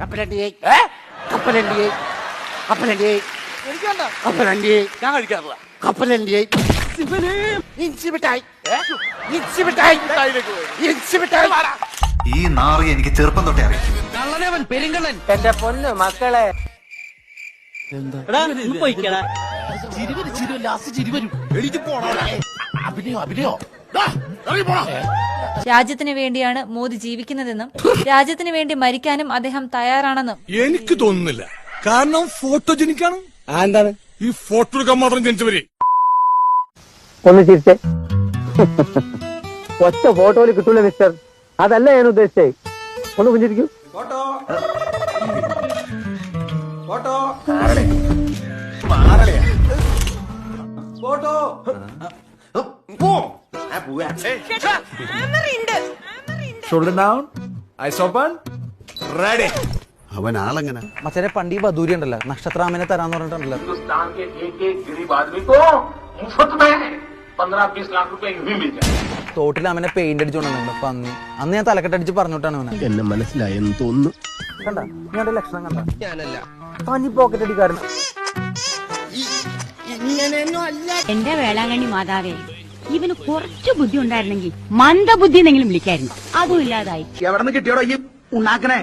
കപ്പലണ്ടിയെ. കപ്പലണ്ടിയെ. കപ്പലണ്ടിയെ. എനിക്ക് വേണ്ട കപ്പലണ്ടിയെ. ഞാൻ കഴിക്കാറില്ല. കപ്പലണ്ടിയെ. ഇഞ്ചി മിഠായി. ഇഞ്ചി മിഠായി. ഇഞ്ചി മിഠായി. ഈ നാറി എനിക്ക് ചെറുപ്പം തൊട്ടേ അറിയാം. കള്ളനവൻ പെരുങ്കള്ളൻ. എന്റെ പൊന്ന് മക്കളെ. ചിരിവരും ചിരി ലാസ്റ്റ് ചിരിവരും. എണീറ്റ് പോണോ അഭിനയോ അഭിനയോ. രാജ്യത്തിന് വേണ്ടിയാണ് മോദി ജീവിക്കുന്നതെന്നും രാജ്യത്തിന് വേണ്ടി മരിക്കാനും അദ്ദേഹം തയ്യാറാണെന്നും എനിക്ക് തോന്നുന്നില്ല. കാരണം ഫോട്ടോജനിക്കാണ് എന്താണ്? ഈ ഫോട്ടോ എടുക്കാൻ മാത്രം ജനിച്ചവര്. ഒന്ന് ചിരിച്ചേ. ഒറ്റ ഫോട്ടോയിൽ കിട്ടൂല മിസ്റ്റർ അതല്ല ഞാൻ ഉദ്ദേശിച്ചേ. ഒന്ന് പുഞ്ചിരിക്കൂ. റെഡി അവൻ ആളെങ്ങനെ? മച്ചനെ പണ്ടി ബദൂരി ഉണ്ടല്ലോ. നക്ഷത്രാമനെ തരാന്ന് പറഞ്ഞിട്ടുണ്ടല്ലോ. തോട്ടിൽ അവനെ പെയിന്റ് അടിച്ചോണ്ടോ പന്നി. അന്ന് ഞാൻ തലക്കെട്ടടിച്ച് പറഞ്ഞിട്ടാണ് അവനെ. എന്നെ മനസ്സിലായെന്ന് തോന്നുന്നു. കണ്ട? ഞാൻ ലക്ഷണം കണ്ട? ഞാനല്ല. പനി പോക്കറ്റ് അടിക്കാരണം എന്റെ വേളാങ്കണ്ണി മാതാവേ ഇവന് കുറച്ച് ബുദ്ധി ഉണ്ടായിരുന്നെങ്കിൽ മന്ദബുദ്ധി എന്നെങ്കിലും വിളിക്കായിരുന്നു. അതും ഇല്ലാതായി. എവിടെ നിന്ന് കിട്ടിയോടോ ഈ ഉണ്ടാക്കണേ